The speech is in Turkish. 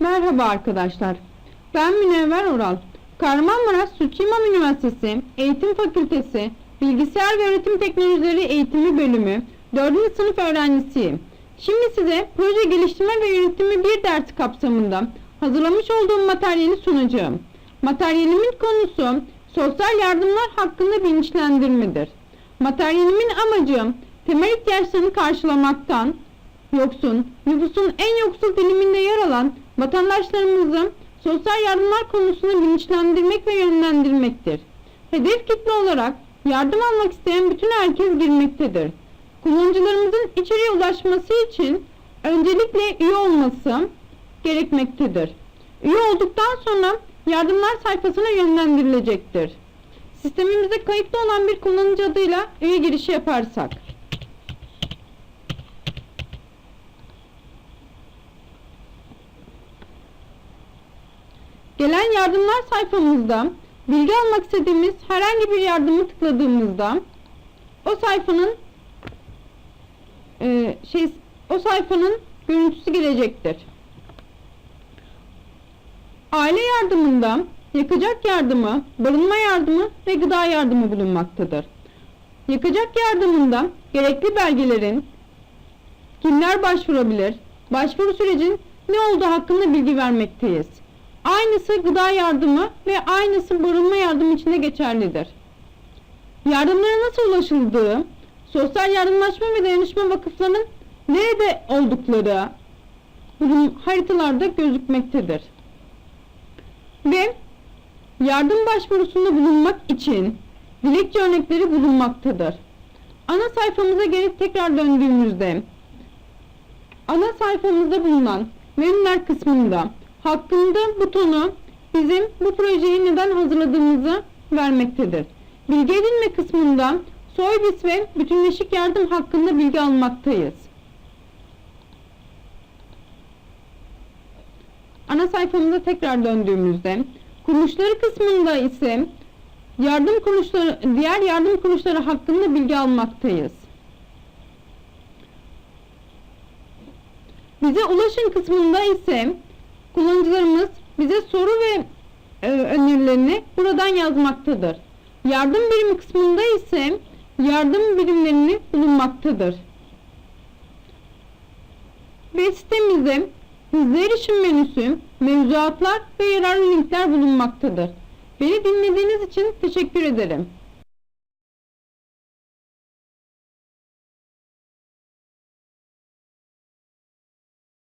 Merhaba arkadaşlar. Ben Münevver Oral. Kahramanmaraş Süt İmam Üniversitesi Eğitim Fakültesi Bilgisayar ve Öğretim Teknolojileri Eğitimi Bölümü 4. sınıf öğrencisiyim. Şimdi size proje geliştirme ve yönetimi bir dersi kapsamında hazırlamış olduğum materyali sunacağım. Materyalimin konusu sosyal yardımlar hakkında bilinçlendirmedir. Materyalimin amacı temel ihtiyaçlarını karşılamaktan, yoksun, nüfusun en yoksul diliminde yer alan vatandaşlarımızı sosyal yardımlar konusunda bilinçlendirmek ve yönlendirmektir. Hedef kitle olarak yardım almak isteyen bütün herkes girmektedir. Kullanıcılarımızın içeriye ulaşması için öncelikle üye olması gerekmektedir. Üye olduktan sonra yardımlar sayfasına yönlendirilecektir. Sistemimizde kayıtlı olan bir kullanıcı adıyla üye girişi yaparsak. Gelen yardımlar sayfamızda bilgi almak istediğimiz herhangi bir yardımı tıkladığımızda o sayfanın e, şey o sayfanın görüntüsü gelecektir. Aile yardımında yakacak yardımı, barınma yardımı ve gıda yardımı bulunmaktadır. Yakacak yardımında gerekli belgelerin kimler başvurabilir, başvuru sürecin ne olduğu hakkında bilgi vermekteyiz. Aynısı gıda yardımı ve aynısı barınma yardımı için de geçerlidir. Yardımlara nasıl ulaşıldığı, sosyal yardımlaşma ve dayanışma vakıflarının nerede oldukları bunun haritalarda gözükmektedir. Ve yardım başvurusunda bulunmak için dilekçe örnekleri bulunmaktadır. Ana sayfamıza geri tekrar döndüğümüzde ana sayfamızda bulunan menüler kısmında hakkında butonu bizim bu projeyi neden hazırladığımızı vermektedir. Bilgi edinme kısmında Soybis ve bütünleşik yardım hakkında bilgi almaktayız. Ana sayfamıza tekrar döndüğümüzde kuruluşları kısmında ise yardım kuruluşları, diğer yardım kuruluşları hakkında bilgi almaktayız. Bize ulaşın kısmında ise kullanıcılarımız bize soru ve e, önerilerini buradan yazmaktadır. Yardım birimi kısmında ise yardım birimlerini bulunmaktadır. Ve sitemizde hızlı erişim menüsü, mevzuatlar ve yararlı linkler bulunmaktadır. Beni dinlediğiniz için teşekkür ederim.